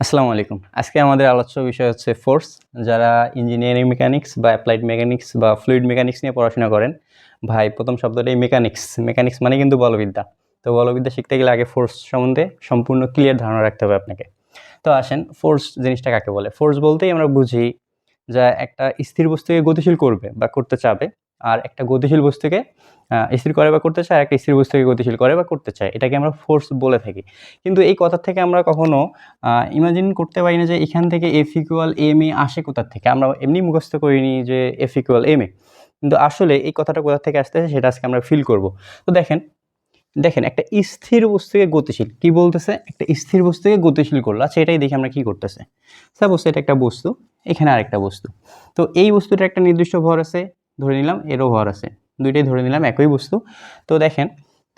আসসালামু আলাইকুম। আজকে আমাদের আলোচ্য বিষয় হচ্ছে ফোর্স যারা ইঞ্জিনিয়ারিং মেকানিক্স বা অ্যাপ্লাইড মেকানিক্স বা ফ্লুইড মেকানিক্স নিয়ে পড়াশোনা করেন, ভাই, প্রথম শব্দটাই মেকানিক্স মেকানিক্স মানে কিন্তু বলবিদ্যা। তো বলবিদ্যা শিখতে গেলে আগে ফোর্স সম্বন্ধে সম্পূর্ণ ক্লিয়ার ধারণা রাখতে হবে আপনাকে। তো আসেন ফোর্স জিনিসটা কাকে বলে? ফোর্স বলতেই আমরা বুঝি, যা একটা স্থির বস্তুকে গতিশীল করবে বা করতে চাবে আর একটা গতিশীল বস্তুকে স্থির করে বা করতে চায়, আর একটা স্থির বস্তুকে গতিশীল করে বা করতে চায়। এটাকে আমরা ফোর্স বলে থাকি। কিন্তু এই কথা থেকে আমরা কখনো ইমাজিন করতে পারি না যে এখান থেকে এফ ইকুয়াল এম এ আসে কোথার থেকে। আমরা এমনি মুখস্থ করিনি যে এফ ইকুয়াল এম এ। কিন্তু আসলে এই কথাটা কোথা থেকে আসতেছে সেটা আজকে আমরা ফিল করব। তো দেখেন দেখেন একটা স্থির বস্তুকে গতিশীল। কি বলতেছে? একটা স্থির বস্তুকে গতিশীল করল। আচ্ছা এটাই দেখি আমরা কি করতেছে। সাপোজ এটা একটা বস্তু, এখানে আরেকটা বস্তু। তো এই বস্তুটার একটা নির্দিষ্ট ভর আছে। ধরে নিলাম এরও ভর আছে। দুইটাই ধরে নিলাম একই বস্তু। তো দেখেন,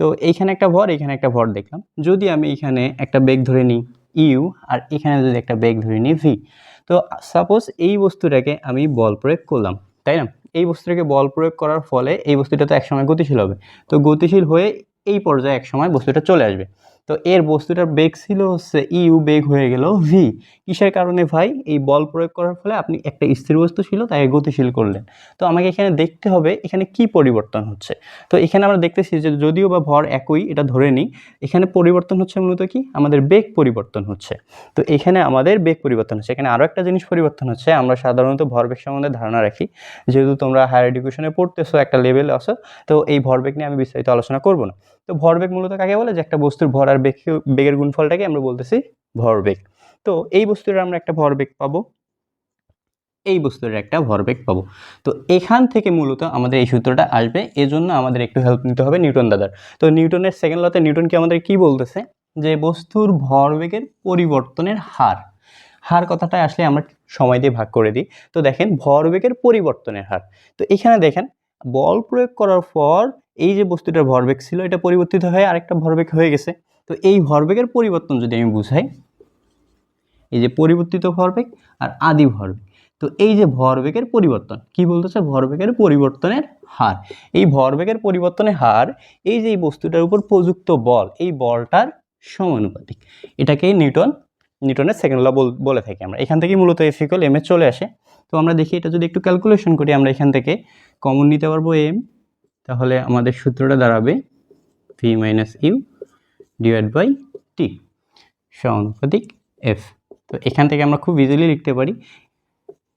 তো এইখানে একটা ভর, এখানে একটা ভর দেখলাম। যদি আমি এখানে একটা বেগ ধরে নিই ইউ আর এখানে যদি একটা বেগ ধরে নিই ভি তো সাপোজ এই বস্তুটাকে আমি বল প্রয়োগ করলাম, তাই না? এই বস্তুটাকে বল প্রয়োগ করার ফলে এই বস্তুটা তো একসময় গতিশীল হবে। তো গতিশীল হয়ে এই পর্যায়ে একসময় বস্তুটা চলে আসবে। তো এর বস্তুটার বেগ ছিল হচ্ছে ইউ বেগ হয়ে গেল ভি কিসের কারণে ভাই? এই বল প্রয়োগ করার ফলে আপনি একটা স্থির বস্তু ছিল, তাকে গতিশীল করলেন। তো আমাকে এখানে দেখতে হবে এখানে কি পরিবর্তন হচ্ছে। তো এখানে আমরা দেখতেছি যে যদিও বা ভর একই, এটা ধরে নিই, এখানে পরিবর্তন হচ্ছে মূলত কি? আমাদের বেগ পরিবর্তন হচ্ছে। তো এখানে আমাদের বেগ পরিবর্তন হচ্ছে। এখানে আরও একটা জিনিস পরিবর্তন হচ্ছে, আমরা সাধারণত ভরবেগ সম্বন্ধে ধারণা রাখি। যেহেতু তোমরা হায়ার এডুকেশনে পড়তেছো, একটা লেভেলে আসো তো এই ভরবেগ নিয়ে আমি বিস্তারিত আলোচনা করব না। তো ভরবেগ মূলত কাকে বলে? যে একটা বস্তুর ভর আর বেগ বেগের গুণফলটাকে আমরা বলতেছি ভরবেগ। তো এই বস্তুর আমরা একটা ভরবেগ পাবো। এই বস্তুর একটা ভরবেগ পাবো। তো এখান থেকে মূলত আমাদের এই সূত্রটা আসবে। এজন্য আমাদের একটু হেল্প নিতে হবে নিউটন দাদার। তো নিউটনের সেকেন্ড লতে নিউটন কি আমাদের কি বলতেছে? যে বস্তুর ভরবেগের পরিবর্তনের হার। হার কথাটা আসলে আমরা সময় দিয়ে ভাগ করে দিই। তো দেখেন ভরবেগের পরিবর্তনের হার। তো এখানে দেখেন, বল প্রয়োগ করার পর এই যে বস্তুটার ভরবেগ ছিল, এটা পরিবর্তিত হয়ে আরেকটা ভরবেগ হয়ে গেছে। তো এই ভরবেগের পরিবর্তন যদি আমি বুঝাই, এই যে পরিবর্তিত ভরবেগ আর আদি ভরবেগ, তো এই যে ভরবেগের পরিবর্তন, কি বলতেছে? ভরবেগের পরিবর্তনের হার। এই ভরবেগের পরিবর্তনের হার, এই যে এই বস্তুটার উপর প্রযুক্ত বল, এই বলটার সমানুপাতিক। এটাকে নিউটন, নিউটনের সেকেন্ড ল বলে থাকি আমরা। এখান থেকেই মূলত এফ ইকুয়াল এম এ চলে আসে। তো আমরা দেখি, এটা যদি একটু ক্যালকুলেশন করি, আমরা এখান থেকে কমন নিতে পারব এম তাহলে আমাদের সূত্রটা দাঁড়াবে V minus U divide by T সমানুপাতিক এফ তো এখান থেকে আমরা খুব ইজিলি লিখতে পারি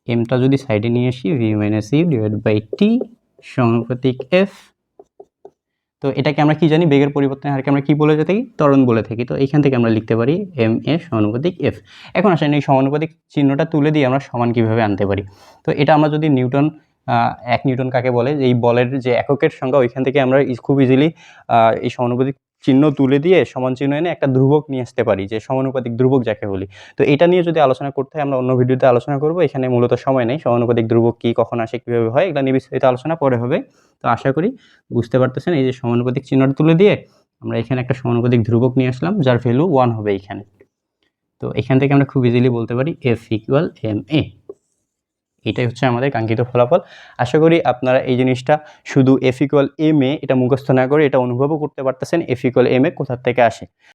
এমটা যদি সাইডে নিয়ে আসি V minus U divide by T সমানুপাতিক এফ তো এটাকে আমরা কি জানি? বেগের পরিবর্তনের হারকে আমরা কি বলে থাকি? ত্বরণ বলে থাকি। তো এখান থেকে আমরা লিখতে পারি এম এ সমানুপাতিক এফ এখন আসেন এই সমানুপাতিক চিহ্নটা তুলে দিয়ে আমরা সমান কীভাবে আনতে পারি? তো এটা আমরা যদি নিউটন এক নিউটন কাকে বলে? এই বলের যে এককের সংখ্যা ওইখান থেকে আমরা খুব ইজিলি এই সমানুপাতিক চিহ্ন তুলে দিয়ে সমান চিহ্ন এনে একটা ধ্রুবক নিয়ে আসতে পারি, যে সমানুপাতিক ধ্রুবক যাকে বলি। তো এটা নিয়ে যদি আলোচনা করতে হয়, আমরা অন্য ভিডিওতে আলোচনা করব। এখানে মূলত সময় নেই, সমানুপাতিক ধ্রুবক কী, কখন আসে, কীভাবে হয়, এগুলো নিয়ে বিস্তারিত আলোচনা পরে হবে। তো আশা করি বুঝতে পারতেছেন, এই যে সমানুপাতিক চিহ্নটা তুলে দিয়ে আমরা এখানে একটা সমানুপাতিক ধ্রুবক নিয়ে আসলাম, যার ভ্যালু ওয়ান হবে এখানে। তো এখান থেকে আমরা খুব ইজিলি বলতে পারি এফ ইকুয়াল এম এ এটাই হচ্ছে আমাদের কাঙ্ক্ষিত ফলাফল। আশা করি আপনারা এই জিনিসটা শুধু এফিকল এম এ এটা মুখস্থ না করে এটা অনুভবও করতে পারতেছেন এফিকল এম এ কোথার থেকে আসে।